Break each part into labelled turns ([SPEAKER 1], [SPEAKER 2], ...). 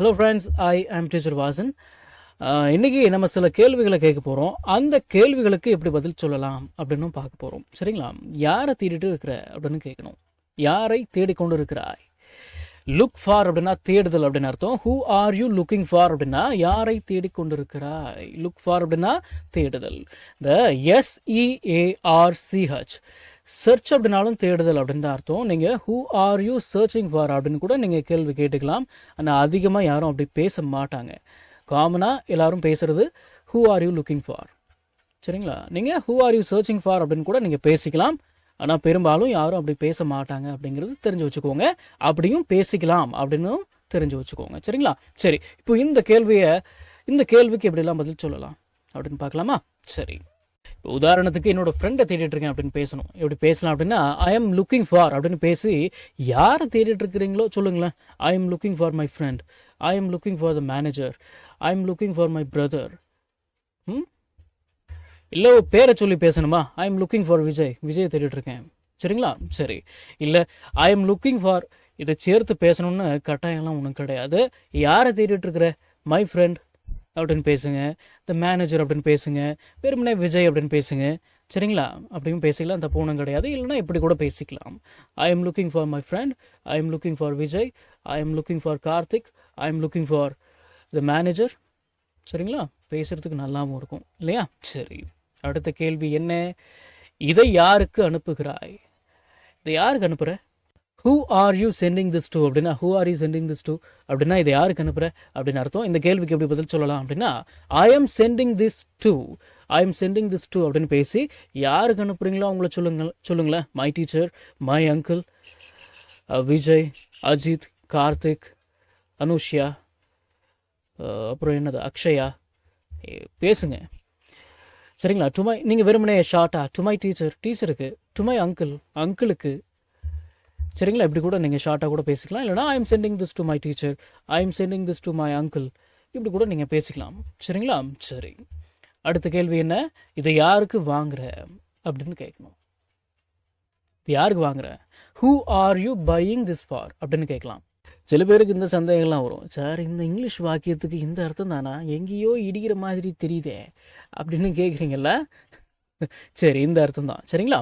[SPEAKER 1] Hello friends I ஆம் teacher Vasan இன்னைக்கு நம்ம சில கேள்விகளை கேட்க போகிறோம் அந்த கேள்விகளுக்கு எப்படி பதில் சொல்லலாம் அப்படின்னு பார்க்க போகிறோம் சரிங்களா? யாரை தேடிட்டு இருக்கிற அப்படின்னு கேட்கணும். யாரை தேடிக்கொண்டு இருக்கிறாய்? லுக் ஃபார் அப்படின்னா தேடுதல் அப்படின்னு அர்த்தம். Who are you looking for அப்படின்னா யாரை தேடிக்கொண்டு இருக்கிறாய் லுக் ஃபார் அப்படின்னா தேடுதல். த எஸ்இஏஆர்சிஹெச் சர்ச் அப்படின்னாலும் தேடுதல் அப்படின்னு தான் அர்த்தம். நீங்கள் who are you searching for அப்படின்னு கூட நீங்கள் கேள்வி கேட்டுக்கலாம். ஆனால் அதிகமாக யாரும் அப்படி பேச மாட்டாங்க. காமனாக எல்லாரும் பேசுறது who are you looking for சரிங்களா? நீங்கள் who are you searching for அப்படின்னு கூட நீங்கள் பேசிக்கலாம். ஆனால் பெரும்பாலும் யாரும் அப்படி பேச மாட்டாங்க அப்படிங்கிறது தெரிஞ்சு வச்சுக்கோங்க. அப்படியும் பேசிக்கலாம் அப்படின்னு தெரிஞ்சு வச்சுக்கோங்க. சரிங்களா? சரி இப்போ இந்த கேள்வியை இந்த கேள்விக்கு எப்படிலாம் பதில் சொல்லலாம் அப்படின்னு பார்க்கலாமா? சரி. இப்போ உதாரணத்துக்கு என்னோட ஃப்ரெண்டை தேடிட்டு இருக்கேன் அப்படின்னு பேசணும். எப்படி பேசலாம் அப்படின்னா ஐ எம் லுக்கிங் ஃபார் அப்படின்னு பேசி யாரை தேடிட்டு இருக்கிறீங்களோ சொல்லுங்களேன். I am looking for my friend I am looking for the manager I am looking for my brother ம்? இல்லை பேரை சொல்லி பேசணுமா? I am looking for Vijay Vijay தேடிட்டு இருக்கேன். சரிங்களா? சரி. இல்லை ஐ எம் லுக்கிங் ஃபார் இதை சேர்த்து பேசணும்னு கட்டாயம்லாம் ஒன்றும் கிடையாது. யாரை தேடிட்டு இருக்கிற? மை ஃப்ரெண்ட் அப்படின்னு பேசுங்க. த மேனேஜர் அப்படின்னு பேசுங்க. வெறுமனே விஜய் அப்படின்னு பேசுங்க. சரிங்களா? அப்படியும் பேசிக்கலாம். தப்பு கிடையாது. இல்லைனா இப்படி கூட பேசிக்கலாம். I am looking for my friend I am looking for Vijay. I am looking for Karthik. I am looking for the manager சரிங்களா? பேசுறதுக்கு நல்லாவும் இருக்கும். இல்லையா? சரி. அடுத்த கேள்வி என்ன? இதை யாருக்கு அனுப்புகிறாய்? இதை யாருக்கு அனுப்புகிற who are you sending this to அப்படின்னா who are you sending this to அப்படின்னா இதை யாருக்கு அனுப்புற அப்படின்னு அர்த்தம். இந்த கேள்விக்கு எப்படி பதில் சொல்லலாம் அப்படின்னா I am sending this to I am sending this to அப்படின்னு பேசி யாருக்கு அனுப்புறீங்களோ அவங்கள சொல்லுங்க சொல்லுங்களேன். My teacher my uncle Vijay Ajith Karthik Anushya அப்புறம் என்னது அக்ஷயா. ஏ, பேசுங்க. சரிங்களா? டுமை நீங்கள் வெறுமனே ஷார்ட்டா டுமை டீச்சர் டீச்சருக்கு டுமை அங்கிள் அங்கிளுக்கு சரிங்களா? இப்படி கூட நீங்கள் ஷார்ட்டாக கூட பேசிக்கலாம். இல்லைனா I am sending this to my teacher I am sending this to my uncle இப்படி கூட நீங்கள் பேசிக்கலாம். சரிங்களா? சரி. அடுத்த கேள்வி என்ன? இதை யாருக்கு வாங்குற? அப்படின்னு கேட்கணும். இது யாருக்கு வாங்குற? Who are you buying this for அப்படின்னு கேட்கலாம். சில பேருக்கு இந்த சந்தேகம்லாம் வரும். சார் இந்த இங்கிலீஷ் வாக்கியத்துக்கு இந்த அர்த்தம் தானா? எங்கேயோ இடிக்கிற மாதிரி தெரியுதே. அப்படின்னு கேட்குறீங்கல்ல? சரி இந்த அர்த்தம் தான் சரிங்களா?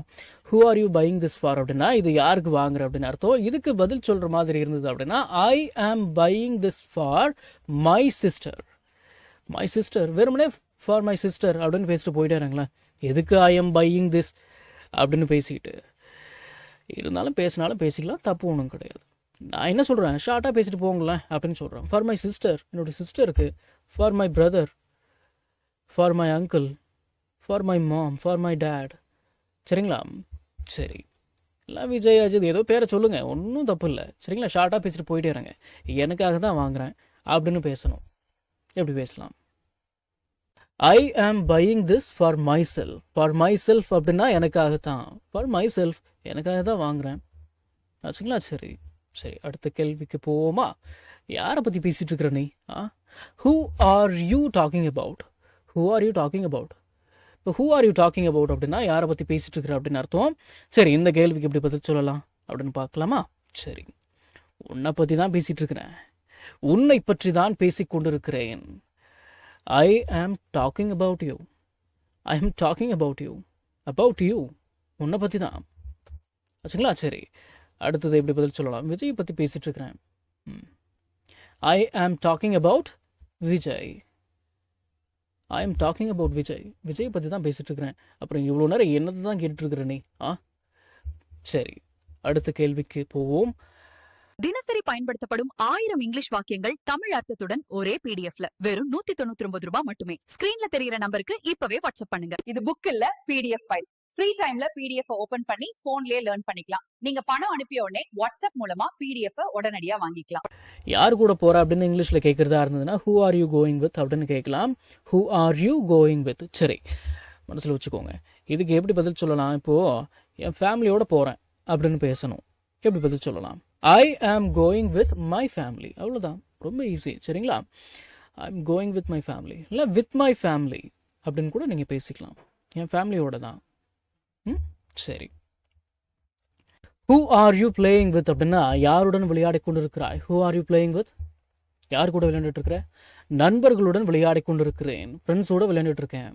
[SPEAKER 1] Who are you buying this for அப்படின்னா இது யாருக்கு வாங்குற அப்படின்னு அர்த்தம். இதுக்கு பதில் சொல்ற மாதிரி இருந்தது அப்படின்னா I am buying this for my sister my sister வெறுமனே ஃபார் மை சிஸ்டர் அப்படின்னு பேசிட்டு போயிட்டேருங்களேன் எதுக்கு ஐ எம் பையிங் திஸ் அப்படின்னு பேசிக்கிட்டு? இருந்தாலும் பேசினாலும் பேசிக்கலாம் தப்பு ஒன்றும் கிடையாது. நான் என்ன சொல்கிறேன் ஷார்ட்டாக பேசிட்டு போங்களேன் அப்படின்னு சொல்கிறேன் ஃபார் மை சிஸ்டர் என்னோட சிஸ்டருக்கு for my brother for my uncle for my mom for my dad சரிங்களா? சரி. இல்லை விஜய் அஜித் ஏதோ பேரை சொல்லுங்கள் ஒன்றும் தப்பு இல்லை சரிங்களா ஷார்ட்டாக பேசிட்டு போயிட்டே இருங்க. எனக்காக தான் வாங்குறேன் அப்படின்னு பேசணும். எப்படி பேசலாம்? I am buying this for myself for myself அப்படின்னா எனக்காக தான் ஃபார் மை செல்ஃப் எனக்காக தான் வாங்குறேன். ஆச்சுங்களா? சரி. சரி அடுத்த கேள்விக்கு போவோமா? யாரை பற்றி பேசிகிட்டு இருக்கிற நீ? ஆ? Who are you talking about who are you talking about இப்போ who are you talking about அப்படின்னா யாரை பற்றி பேசிட்டு இருக்கிற அப்படின்னு அர்த்தம். சரி இந்த கேள்விக்கு எப்படி பதில் சொல்லலாம் அப்படின்னு பார்க்கலாமா? சரி. உன்னை பற்றி தான் பேசிகிட்டு இருக்கிறேன் உன்னை பற்றி தான் பேசிக் கொண்டிருக்கிறேன். ஐ am docking about you I am talking about you about you உன்னை பற்றி தான். ஆச்சுங்களா? சரி. அடுத்தது எப்படி பதில் சொல்லலாம்? விஜய் பற்றி பேசிகிட்டு இருக்கிறேன் I am talking about Vijay. I am talking about Vijay Vijay பற்றி தான் பேசிகிட்டு இருக்கிறேன். அப்புறம் இவ்வளோ நேரம் என்னது தான் கேட்டுருக்குறேனே ஆ? சரி. அடுத்த கேள்விக்கு போவோம்.
[SPEAKER 2] தினசரி பயன்படுத்தப்படும் ஆயிரம் இங்கிலீஷ் வாக்கியங்கள் தமிழ் அர்த்தத்துடன் ஒரே பிடிஎஃப்ல வெறும் நூத்தி தொண்ணூத்தி ஒன்பது ரூபாய் மட்டுமே. ஸ்கிரீன்ல தெரியுற நம்பருக்கு இப்பவே வாட்ஸ்அப் பண்ணுங்க. இது புக் இல்ல பிடிஎஃப் ஃபைல் ஃப்ரீ டைம்ல பிடிஎஃப் ஓபன் பண்ணி போன்லயே லேர்ன் பண்ணிக்கலாம். நீங்க பணம் அனுப்பிய உடனே வாட்ஸ்அப் மூலமா பிடிஎஃப் உடனடியா வாங்கிக்கலாம்.
[SPEAKER 1] யார் கூட போற அப்படின்னு இங்கிலீஷில் கேட்குறதா இருந்ததுன்னா who are you going with அப்படின்னு கேட்கலாம். Who are you going with சரி மனசில் வச்சுக்கோங்க. இதுக்கு எப்படி பதில் சொல்லலாம்? இப்போது என் ஃபேமிலியோட போகிறேன் அப்படின்னு பேசணும். எப்படி பதில் சொல்லலாம்? ஐ am going with my family அவ்வளோதான் ரொம்ப ஈஸி சரிங்களா? I am going with my family இல்லை வித் மை ஃபேமிலி அப்படின்னு கூட நீங்கள் பேசிக்கலாம். என் ஃபேமிலியோட தான் சரி. Who are you playing with அப்படின்னா யாருடன் விளையாடி கொண்டிருக்கிறாய்? Who are you playing with யார் கூட விளையாண்டுட்டு இருக்கிற நண்பர்களுடன் விளையாடி கொண்டிருக்கிறேன். ஃப்ரெண்ட்ஸோட விளையாண்டுட்டு இருக்கேன்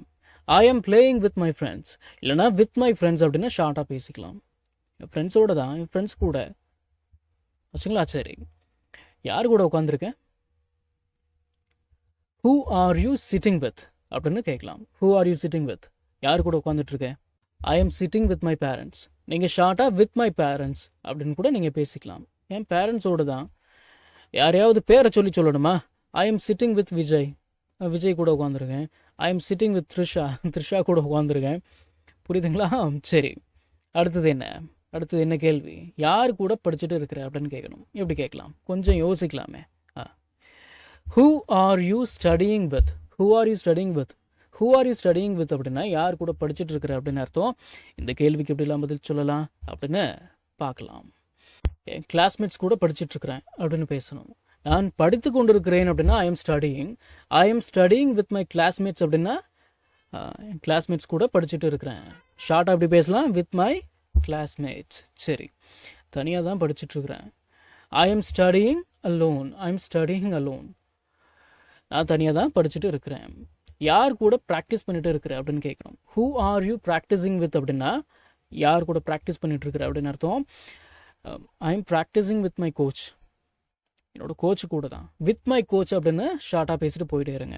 [SPEAKER 1] I am playing with my friends இல்லைனா வித் மை ஃப்ரெண்ட்ஸ் அப்படின்னா ஷார்ட்டாக பேசிக்கலாம். என் ஃப்ரெண்ட்ஸோட தான் என் ஃப்ரெண்ட்ஸ் கூட. வச்சுங்களா? சரி. யார் கூட உட்காந்துருக்கேன் who are you sitting with அப்படின்னு கேட்கலாம். Who are you sitting with யார் கூட உட்காந்துட்டு இருக்கேன் I am sitting with my parents நீங்கள் ஷார்ட்டாக வித் மை பேரண்ட்ஸ் அப்படின்னு கூட நீங்கள் பேசிக்கலாம். என் பேரண்ட்ஸோடு தான். யாரையாவது பேரை சொல்லி சொல்லணுமா? I am sitting with Vijay Vijay கூட உட்காந்துருக்கேன் I am sitting with Trisha Trisha கூட உட்காந்துருக்கேன் புரியுதுங்களா? சரி. அடுத்தது என்ன? அடுத்தது என்ன கேள்வி? யார் கூட படிச்சுட்டு இருக்கிற அப்படின்னு கேட்கணும். எப்படி கேட்கலாம். கொஞ்சம் யோசிக்கலாமே. ஆ who are you studying with who are you studying with who are you studying with அப்படின்னா யார் கூட படிச்சுட்டு இருக்கிற அப்படின்னு அர்த்தம். இந்த கேள்விக்கு எப்படிலாம் பதில் சொல்லலாம் அப்படின்னு பார்க்கலாம். என் கிளாஸ்மேட்ஸ் கூட படிச்சுட்டு இருக்கிறேன் அப்படின்னு பேசணும். நான் படித்து கொண்டிருக்கிறேன் அப்படின்னா I am studying I am studying with my classmates அப்படின்னா என் கிளாஸ்மேட்ஸ் கூட படிச்சுட்டு இருக்கிறேன். ஷார்ட்டாக அப்படி பேசலாம். வித் மை கிளாஸ்மேட்ஸ் சரி. தனியாக தான் படிச்சுட்டு இருக்கிறேன். I am studying alone I am studying alone நான் தனியாக தான் படிச்சுட்டு இருக்கிறேன். யார் கூட ப்ராக்டிஸ் பண்ணிட்டு இருக்கிற அப்படின்னு கேட்குறோம் who are you practising with அப்படின்னா யார் கூட ப்ராக்டிஸ் பண்ணிட்டு இருக்கிற அப்படின்னு அர்த்தம். I am practising with my coach என்னோட கோச் கூட தான். வித் மை கோச் அப்படின்னு ஷார்ட்டாக பேசிட்டு போயிட்டே இருங்க.